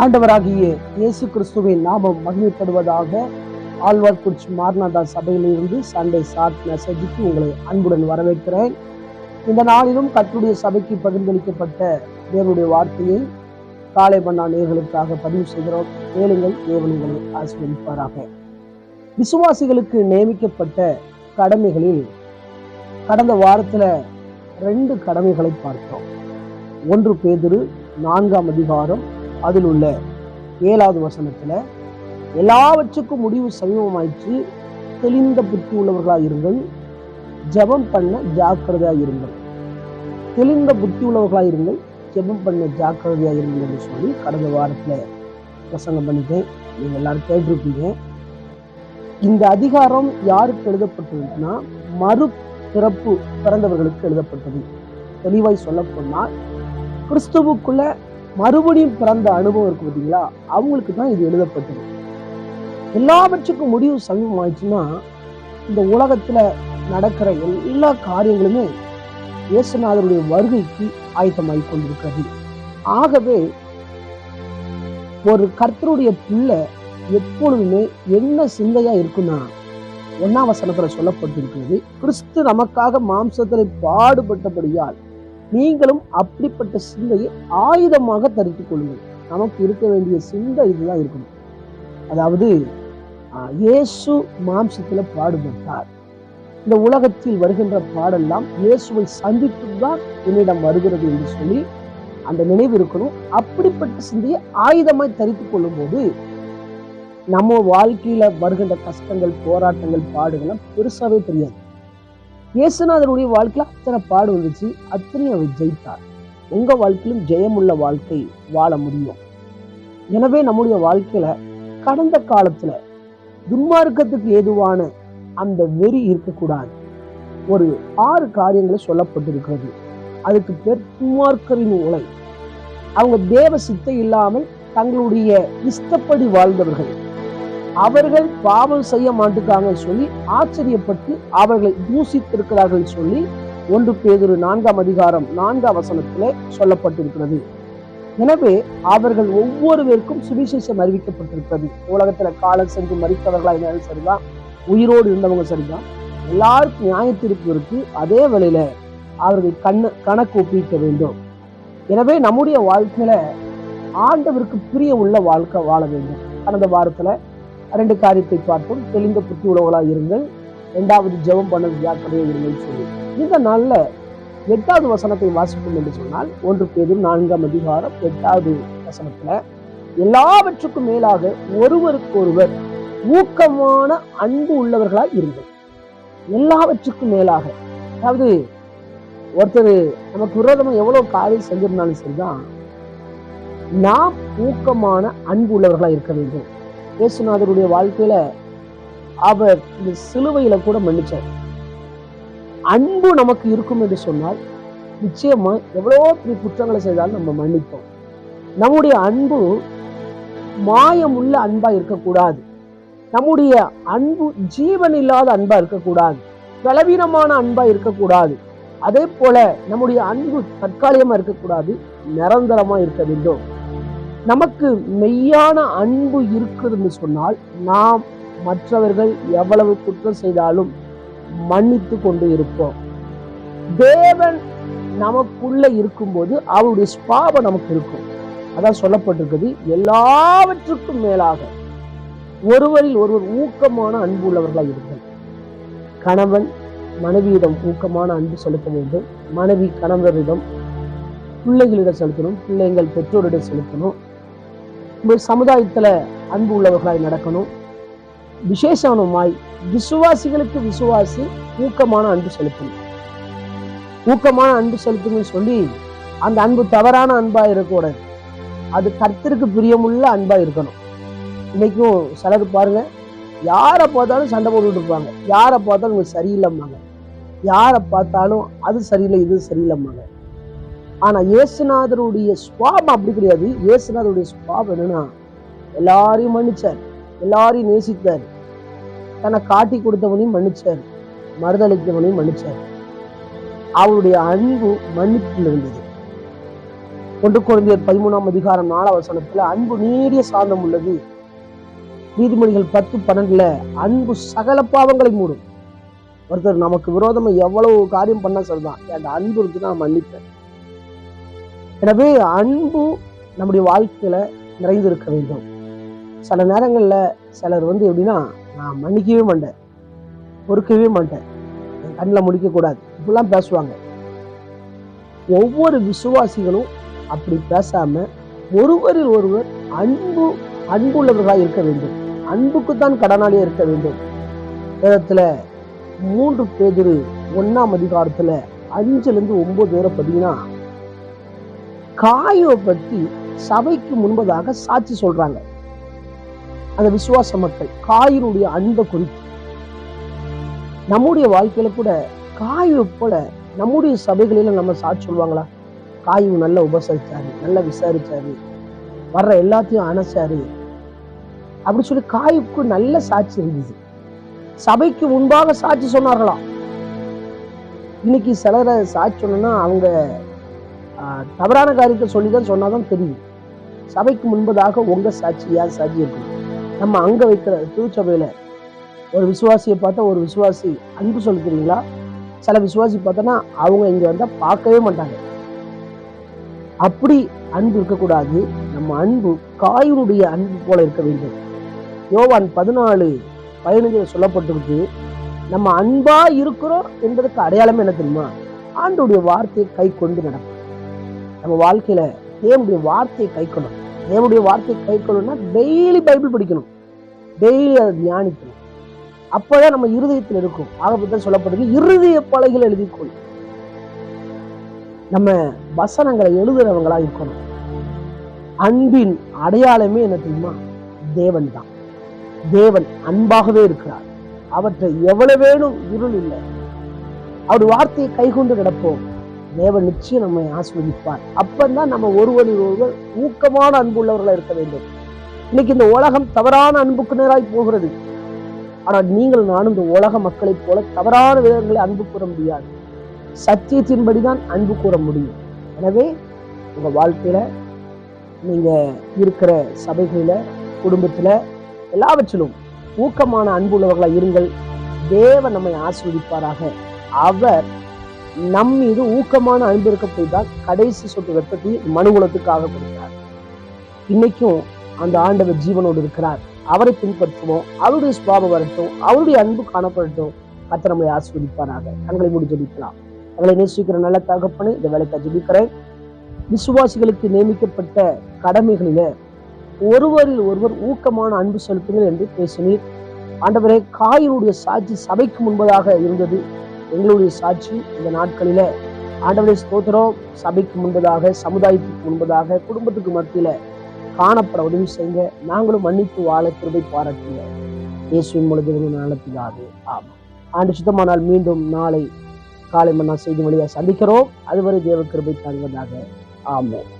ஆண்டவராகிய இயேசு கிறிஸ்துவின் நாமம் மகிமைப்படுவதாக ஆழ்வார் குறிச்சி மார்நாதா சபையிலிருந்து சண்டே சாட் மெசேஜுக்கு உங்களை அன்புடன் வரவேற்கிறேன். இந்த நாளிலும் கற்றுடைய சபைக்கு பகிர்ந்தளிக்கப்பட்ட தேவனுடைய வார்த்தையை காலை பண்ணா நேர்களுக்காக பதிவு செய்கிறோம். மேலுங்கள் தேவன் உங்களை ஆசீர்வதிப்பாராக. விசுவாசிகளுக்கு நியமிக்கப்பட்ட கடமைகளில் கடந்த வாரத்துல ரெண்டு கடமைகளை பார்த்தோம். ஒன்று பேதிரு நான்காம் அதிகாரம் அதில் உள்ள ஏழாவது வசனத்துல எல்லாவற்றுக்கும் முடிவு சமீபமாயிற்று தெளிந்த புத்தி உள்ளவர்களாக இருங்கள் ஜெபம் பண்ண ஜாக்கிரதையாக இருங்கள். தெளிந்த புத்தி உள்ளவர்களாக இருங்கள் ஜெபம் பண்ண ஜாக்கிரதையாக இருங்கள் என்று சொல்லி கடந்த வாரத்தில் பிரசங்கம் பண்ணிட்டேன். நீங்கள் எல்லாரும் கேட்டிருப்பீங்க. இந்த அதிகாரம் யாருக்கு எழுதப்பட்டதுன்னா மறு பிறப்பு பிறந்தவர்களுக்கு எழுதப்பட்டது. தெளிவாய் சொல்ல போனால் கிறிஸ்துவுக்குள்ள மறுபடியும் பிறந்த அனுபவம் இருக்கு பார்த்தீங்களா? அவங்களுக்கு தான் இது எழுதப்பட்டது. எல்லாவற்றுக்கும் முடிவு சமீபமாயிடுச்சுன்னா இந்த உலகத்துல நடக்கிற எல்லா காரியங்களுமே இயேசுநாதருடைய வருகைக்கு ஆயத்தமாகி கொண்டிருக்கிறது. ஆகவே ஒரு கர்த்தருடைய பிள்ளை எப்பொழுதுமே என்ன சிந்தையா இருக்குன்னா ஒன்னாம் வசனத்துல சொல்லப்பட்டிருக்கிறது கிறிஸ்து நமக்காக மாம்சத்திலே பாடுபட்டபடியால் நீங்களும் அப்படிப்பட்ட சிந்தையை ஆயுதமாக தரித்துக் கொள்ளுங்கள். நமக்கு இருக்க வேண்டிய சிந்தை இதுதான் இருக்கணும். அதாவது இயேசு மாம்சத்தில் பாடுபட்டார். இந்த உலகத்தில் வருகின்ற பாடெல்லாம் இயேசுவை சந்தித்து தான் என்னிடம் வருகிறது என்று சொல்லி அந்த நினைவு இருக்கணும். அப்படிப்பட்ட சிந்தையை ஆயுதமாய் தரித்து கொள்ளும் போது நம்ம வாழ்க்கையில வருகின்ற கஷ்டங்கள் போராட்டங்கள் பாடுகள்லாம் பெருசாவே தெரியாது. இயேசுநாதருடைய வாழ்க்கையில் அத்தனை பாடு வந்துச்சு. அத்தனையும் அவர் ஜெயித்தார். உங்க வாழ்க்கையிலும் ஜெயமுள்ள வாழ்க்கை வாழ முடியும். எனவே நம்முடைய வாழ்க்கையில கடந்த காலத்துல துன்மார்க்கத்துக்கு ஏதுவான அந்த வெறி இருக்கக்கூடாது. ஒரு ஆறு காரியங்களை சொல்லப்பட்டிருக்கிறது. அதுக்கு பேர் துன்மார்க்கரின் உலை. அவங்க தேவ சித்தை இல்லாமல் தங்களுடைய இஷ்டப்படி வாழ்ந்தவர்கள். அவர்கள் பாவம் செய்ய மாட்டுக்காங்க சொல்லி ஆச்சரியப்பட்டு அவர்களை தூசித்திருக்கிறார்கள் சொல்லி ஒன்று பேதொரு நான்காம் அதிகாரம் நான்காம் வசனத்திலே சொல்லப்பட்டிருக்கிறது. எனவே அவர்கள் ஒவ்வொருவருக்கும் சுவிசேஷம் அறிவிக்கப்பட்டிருக்கிறது. உலகத்துல காலம் சென்று மறித்தவர்களா இருந்தாலும் சரிதான் உயிரோடு இருந்தவங்க சரிதான் எல்லாருக்கும் நியாயத்திருப்பு இருக்கு. அதே வேளையில அவர்கள் கண்ண கணக்கு ஒப்பிக்க வேண்டும். எனவே நம்முடைய வாழ்க்கையில ஆண்டவருக்கு பிரிய உள்ள வாழ்க்கை வாழ வேண்டும். கடந்த வாரத்துல ரெண்டு காரியத்தை பார்ப்போம். தெளிந்த புத்தி உழவர்களாக இருங்கள். இரண்டாவது ஜெபம் பண்ண ஜாக்கிரதையாக இருங்கள் சொல்லி. இந்த நாளில் எட்டாவது வசனத்தை வாசிப்போம் என்று சொன்னால் ஒன்று பேரும் நான்காம் அதிகாரம் எட்டாவது வசனத்துல எல்லாவற்றுக்கும் மேலாக ஒருவருக்கொருவர் ஊக்கமான அன்பு உள்ளவர்களாக இருங்கள். எல்லாவற்றுக்கும் மேலாக அதாவது ஒருத்தர் நமக்கு விரோதமாக எவ்வளவு காரியம் செஞ்சிருந்தாலும் சரிதான் நாம் ஊக்கமான அன்பு உள்ளவர்களா இருக்க வேண்டும். இயேசுநாதருடைய வாழ்க்கையில அவர் இந்த சிலுவையில கூட மன்னிச்சார். அன்பு நமக்கு இருக்கும் என்று சொன்னால் நிச்சயமா எவ்வளோ பெரிய குற்றங்களை செய்தாலும் நம்ம மன்னிப்போம். நம்முடைய அன்பு மாயம் உள்ள அன்பா இருக்கக்கூடாது. நம்முடைய அன்பு ஜீவன் இல்லாத அன்பா இருக்கக்கூடாது. பலவீனமான அன்பா இருக்கக்கூடாது. அதே போல நம்முடைய அன்பு தற்காலிகமா இருக்கக்கூடாது. நிரந்தரமா இருக்க வேண்டும். நமக்கு மெய்யான அன்பு இருக்குதுன்னு சொன்னால் நாம் மற்றவர்கள் எவ்வளவு குற்றம் செய்தாலும் மன்னித்து கொண்டு இருப்போம். தேவன் நமக்குள்ள இருக்கும்போது அவருடைய ஸ்பாவம் நமக்கு இருக்கும். அதான் சொல்லப்பட்டிருக்குது எல்லாவற்றுக்கும் மேலாக ஒருவரில் ஒருவர் ஊக்கமான அன்பு உள்ளவர்களாக இருக்கும் கணவன் மனைவியிடம் ஊக்கமான அன்பு செலுத்த வேண்டும். மனைவி கணவரிடம் பிள்ளைகளிடம் செலுத்தணும் பிள்ளைங்கள் பெற்றோரிடம் செலுத்தணும். இந்த சமுதாயத்துல அன்பு உள்ளவர்களாய் நடக்கணும். விசேஷமாய் விசுவாசிகளுக்கு விசுவாசி ஊக்கமான அன்பு செலுத்தணும். ஊக்கமான அன்பு செலுத்துங்கன்னு சொல்லி அந்த அன்பு தவறான அன்பா இருக்கக்கூடாது. அது கர்த்தருக்கு பிரியமுள்ள அன்பா இருக்கணும். இன்னைக்கும் சிலர் பாருங்க யாரை பார்த்தாலும் சண்டை போட்டுட்டு இருப்பாங்க. யாரை பார்த்தாலும் இவங்க சரியில்லைம்பாங்க. யாரை பார்த்தாலும் அது சரியில்லை இது சரியில்லைம்பாங்க. ஆனா இயேசுநாதருடைய சுவாபம் அப்படி கிடையாது. இயேசுநாதருடைய சுவாபம் என்னன்னா எல்லாரையும் மன்னிச்சார். எல்லாரையும் நேசித்தார். தன்னை காட்டி கொடுத்தவனையும் மன்னிச்சார். மறுதளித்தவனையும் மன்னிச்சார். அவருடைய அன்பு மன்னிப்பில் இருந்தது ஒன்று குழந்தையர் பதிமூணாம் அதிகாரம் நாலாம் அன்பு நீடிய சாந்தம் உள்ளது. நீதிமொழிகள் பத்து பன்னெண்டுல அன்பு சகல பாவங்களை மூடும். ஒருத்தர் நமக்கு விரோதமா எவ்வளவு காரியம் பண்ணா சரிதான். அந்த அன்பு இருந்துச்சுன்னா நான் மன்னிப்பேன். எனவே அன்பு நம்முடைய வாழ்க்கையில நிறைந்திருக்க வேண்டும். சில நேரங்களில் சிலர் வந்து எப்படின்னா நான் மன்னிக்கவே மாட்டேன் பொறுக்கவே மாட்டேன் என் கண்ணில் முடிக்க கூடாது இப்படிலாம் பேசுவாங்க. ஒவ்வொரு விசுவாசிகளும் அப்படி பேசாம ஒருவரில் ஒருவர் அன்பு அன்புள்ளவர்களாக இருக்க வேண்டும். அன்புக்குத்தான் கடனாளியாக இருக்க வேண்டும். வேதத்துல மூன்று பேதிரு ஒன்றாம் அதிகாரத்தில் அஞ்சுலேருந்து இருந்து ஒன்பது வரை பார்த்தீங்கன்னா காயுவை பத்தி சபைக்கு முன்பதாக சாட்சி சொல்றாங்க. அந்த விசுவாச மக்கள் காயினுடைய அன்பை குறித்து. நம்முடைய வாழ்க்கையில கூட காயுவை போல நம்முடைய சபைகளில நம்ம சாட்சி சொல்லுவாங்களா? காயு நல்லா உபசரிச்சாரு நல்லா விசாரிச்சாரு வர்ற எல்லாத்தையும் அணைச்சாரு. அப்படி சொல்லி காயுக்கு நல்ல சாட்சி இருந்தது. சபைக்கு முன்பாக சாட்சி சொன்னார்களாம். இன்னைக்கு சிலரை சாட்சி சொன்னா அவங்க தவறான காரியத்தை சொல்லி தான் சொன்னாதான் தெரியும். சபைக்கு முன்பதாக உங்க சாட்சி யார் சாட்சி இருக்கும். நம்ம அங்க வைக்கிற திருச்சபையில ஒரு விசுவாசியை பார்த்தா ஒரு விசுவாசி அன்பு சொல்லிக்கிறீங்களா சில விசுவாசி பார்த்தோன்னா அவங்க இங்க வந்தா பார்க்கவே மாட்டாங்க. அப்படி அன்பு இருக்கக்கூடாது. நம்ம அன்பு காயினுடைய அன்பு போல இருக்க வேண்டும். யோவான் பதினாலு பதினஞ்சுல சொல்லப்பட்டிருக்கு நம்ம அன்பா இருக்கிறோம் என்பதற்கு அடையாளம் என்ன தெரியுமா? ஆண்டுடைய வார்த்தையை கை கொண்டு நடக்கும் நம்ம வாழ்க்கையில தேவனுடைய வார்த்தையை கை கொள்ளும் தேவனுடைய வார்த்தையை கை கொள்ளணும்னா டெய்லி பைபிள் படிக்கணும். டெய்லி அதை தியானிக்கணும். அப்பதான் நம்ம இருதயத்தில் இருக்கும். ஆகப்பதான் சொல்லப்படுது இருதய பலகையில் எழுதிக்கொள். நம்ம வசனங்களை எழுதுறவங்களா இருக்கணும். அன்பின் அடையாளமே என்ன தெரியுமா? தேவன் தான். தேவன் அன்பாகவே இருக்கிறார். அவற்றை எவ்வளவு வேணும் இருள் இல்லை. அவர் வார்த்தையை கைகொண்டு கிடப்போம் தேவன் நிச்சயம் நம்மை ஆஸ்வதிப்பார் அப்பந்தான் நம்ம ஒருவரில் ஒருவர் ஊக்கமான அன்புள்ளவர்களா இருக்க வேண்டும். இன்னைக்கு இந்த உலகம் தவறான அன்புக்கு நேராய் போகிறது. ஆனால் நீங்கள் நானும் இந்த உலக மக்களைப் போல தவறான விதங்களை அன்பு கூற முடியாது. சத்தியத்தின்படிதான் அன்பு கூற முடியும். எனவே உங்க வாழ்க்கையில நீங்க இருக்கிற சபைகளில குடும்பத்துல எல்லாவற்றிலும் ஊக்கமான அன்புள்ளவர்களா இருங்கள். தேவன் நம்மை ஆஸ்வதிப்பாராக அவர் நம் மீது ஊக்கமான அன்பு இருக்க போய் தான் கடைசி சொட்டு வெப்பத்தையும் மனுகுலத்துக்காக கொடுத்தார் இன்னைக்கும் அந்த ஆண்டவர் ஜீவனோடு இருக்கிறார். அவரை பின்பற்றுவோம். அவருடைய சுவாபம் வரட்டும். அவருடைய அன்பு காணப்படட்டும். கர்த்தர் நம்மை ஆசீர்வதிப்பாராக. தங்களை மூடி ஜபிக்கலாம். தங்களை நேசிக்கிற நல்ல தகப்பனை இந்த வேலைக்கு ஜபிக்கிறேன். விசுவாசிகளுக்கு நியமிக்கப்பட்ட கடமைகளில ஒருவரில் ஒருவர் ஊக்கமான அன்பு செலுத்துங்கள் என்று பேசினீர். ஆண்டவரே காயினுடைய சாட்சி சபைக்கு முன்பதாக இருந்தது. எங்களுடைய சாட்சி இந்த நாட்களில. ஆண்டவரை ஸ்தோத்திரம். சபைக்கு முன்பதாக சமுதாயத்துக்கு முன்பதாக குடும்பத்துக்கு மத்தியில காணப்பட உதவி செய்யுங்க. நாங்களும் மன்னித்து வாழ கிருபை பாராட்டுங்க. இயேசுவின் மூலம் நாளத்திலாது ஆமாம் ஆண்டு சுத்தமானால் மீண்டும் நாளை காலை மன்னா செய்தி வழியாக சந்திக்கிறோம். அதுவரை தேவ கிருபை தருவதாக ஆமாம்